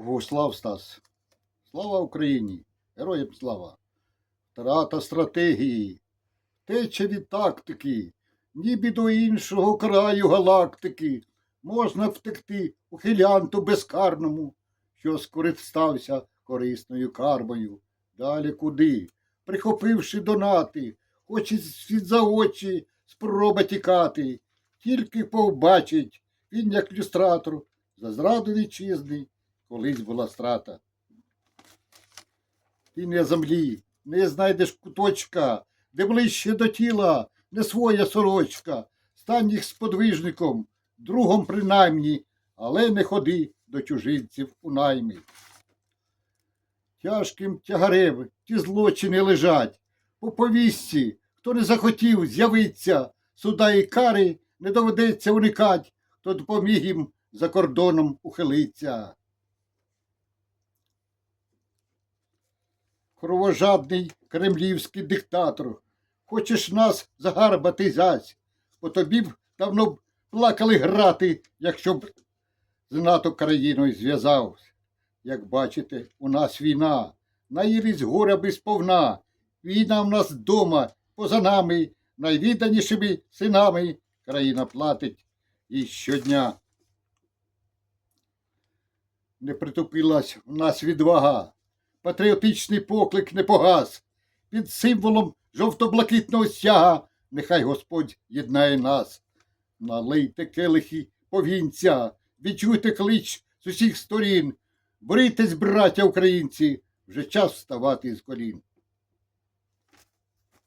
Богослав Стас. Слава Україні! Героям слава! Втрата стратегії, тече від тактики, ніби до іншого краю галактики можна втекти ухилянту безкарному, що скористався корисною кармою. Далі куди? Прихопивши донати, хоче світ за очі спроба тікати, тільки побачить він, як люстратор, за зраду вітчизни колись була страта. Ти не землі, не знайдеш куточка, де ближче до тіла не своя сорочка, стань їх сподвижником, другом принаймні, але не ходи до чужинців у найми. Тяжким тягарем ті злочини лежать, по повісті, хто не захотів з'явиться, суда і кари не доведеться уникать, хто допоміг їм за кордоном ухилиться. Кровожадний кремлівський диктатор, хочеш нас загарбати зась, по тобі б давно б плакали грати, якщо б з НАТО країною зв'язався. Як бачите, у нас війна, наїлись горя безповна, війна в нас вдома, поза нами, найвідданішими синами. Країна платить і щодня. Не притупилась в нас відвага, патріотичний поклик не погас. Під символом жовто-блакитного стяга нехай Господь єднає нас. Налийте келихи повінця, відчуйте клич з усіх сторін. Борітесь, браття українці, вже час вставати з колін.